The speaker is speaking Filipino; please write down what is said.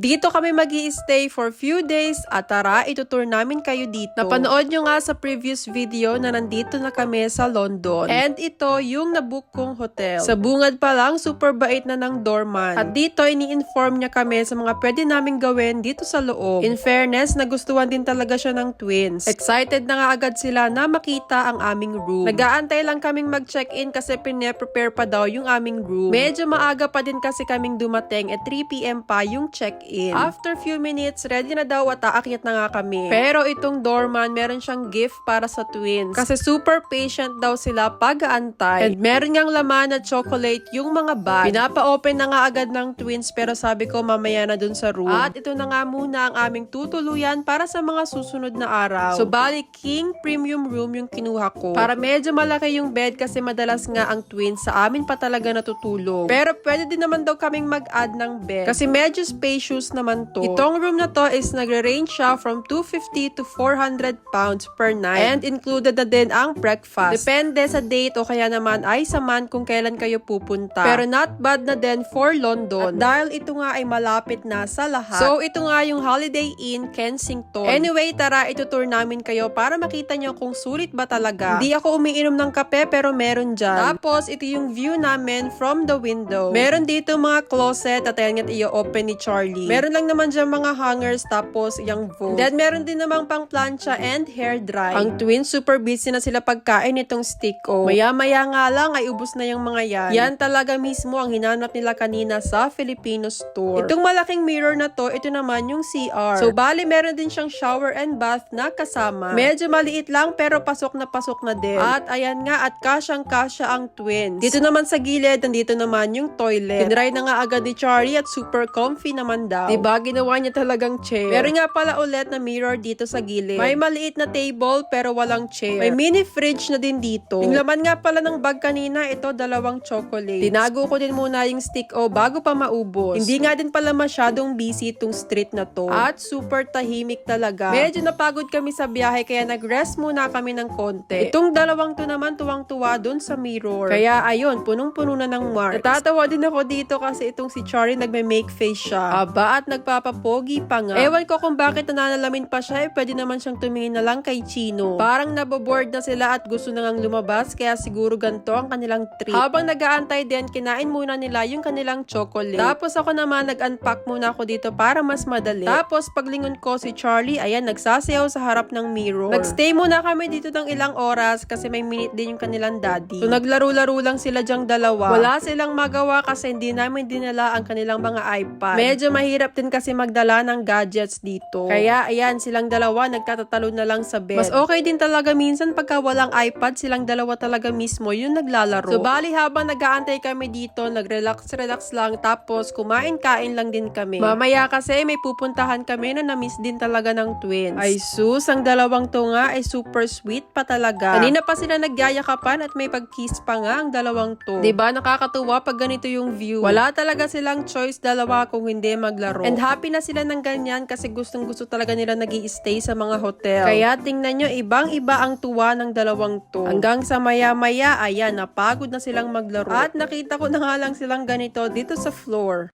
Dito kami mag stay for few days at tara, itutour namin kayo dito. Napanood nyo nga sa previous video na nandito na kami sa London. And ito yung nabook kong hotel. Sa bungad pa lang, super bait na ng doorman. At dito, ini-inform niya kami sa mga pwede naming gawin dito sa loob. In fairness, nagustuhan din talaga siya ng twins. Excited na nga agad sila na makita ang aming room. Nag-aantay lang kaming mag-check-in kasi pine-prepare pa daw yung aming room. Medyo maaga pa din kasi kaming dumating at 3pm pa yung check-in. After few minutes, ready na daw at aakyat na nga kami. Pero itong doorman, meron siyang gift para sa twins. Kasi super patient daw sila pag-aantay. And meron ngang laman na chocolate yung mga bag. Pinapa-open na nga agad ng twins pero sabi ko mamaya na dun sa room. At ito na nga muna ang aming tutuluyan para sa mga susunod na araw. So bali, king premium room yung kinuha ko. Para medyo malaki yung bed kasi madalas nga ang twins sa amin pa talaga natutulog. Pero pwede din naman daw kaming mag-add ng bed. Kasi medyo spacious naman to. Itong room na to is nagre-range siya from 250 to 400 pounds per night. And included na din ang breakfast. Depende sa date o kaya naman ay sa month kung kailan kayo pupunta. Pero not bad na din for London. At dahil ito nga ay malapit na sa lahat. So ito nga yung Holiday Inn Kensington. Anyway, tara itutour namin kayo para makita nyo kung sulit ba talaga. Hindi ako umiinom ng kape pero meron dyan. Tapos ito yung view namin from the window. Meron dito mga closet at ayan nga i-open ni Charlie. Meron lang naman dyan mga hangers tapos yung vote. Then meron din namang pang plancha and hair dry. Ang twins super busy na sila pagkain itong stick o. Maya-maya nga lang ay ubos na yung mga yan. Yan talaga mismo ang hinanap nila kanina sa Filipino store. Itong malaking mirror na to, ito naman yung CR. So bali meron din siyang shower and bath na kasama. Medyo maliit lang pero pasok na pasok na din. At ayan nga at kasyang kasya ang twins. Dito naman sa gilid, nandito naman yung toilet. Tinry na nga agad ni Charlie at super comfy naman daw. Diba? Ginawa niya talagang chair. Meron nga pala ulit na mirror dito sa gilid. May maliit na table pero walang chair. May mini fridge na din dito. Yung laman nga pala ng bag kanina, ito dalawang chocolate. Tinago ko din muna yung stick o bago pa maubos. Hindi nga din pala masyadong busy itong street na to. At super tahimik talaga. Medyo napagod kami sa biyahe kaya nag-rest muna kami ng konti. Itong dalawang to naman tuwang-tuwa dun sa mirror. Kaya ayun, punong-puno na ng marks. Natatawa din ako dito kasi itong si Charlie nagme-make face siya. Aba at nagpapapogi pa nga. Ewan ko kung bakit nananalamin pa siya eh pwede naman siyang tumingin na lang kay Chino. Parang naboboard na sila at gusto na lumabas kaya siguro ganito ang kanilang trip. Habang nag-aantay din, kinain muna nila yung kanilang chocolate. Tapos ako naman nag-unpack muna ako dito para mas madali. Tapos paglingon ko si Charlie, ayan nagsasayaw sa harap ng mirror. Nagstay muna kami dito ng ilang oras kasi may minute din yung kanilang daddy. So naglaro-laro lang sila dyang dalawa. Wala silang magawa kasi hindi namin dinala ang kanilang mga iPad. Medyo mahirap din kasi magdala ng gadgets dito. Kaya ayan, silang dalawa nagtatatalo na lang sa bed. Mas okay din talaga minsan pagka walang iPad, silang dalawa talaga mismo yung naglalaro. So bali habang nag-aantay kami dito, nag-relax-relax lang tapos kumain-kain lang din kami. Mamaya kasi may pupuntahan kami na na-miss din talaga ng twins. Ay sus, ang dalawang to nga ay super sweet pa talaga. Kanina pa sila nagyayakapan at may pag-kiss pa nga ang dalawang to. 'Di ba nakakatuwa pag ganito yung view. Wala talaga silang choice dalawa kung hindi maglaro. And happy na sila ng ganyan kasi gustong gusto talaga nila nag stay sa mga hotel. Kaya tingnan nyo, ibang-iba ang tuwa ng dalawang to. Hanggang sa maya-maya, ayan, napagod na silang maglaro. At nakita ko na nga lang silang ganito dito sa floor.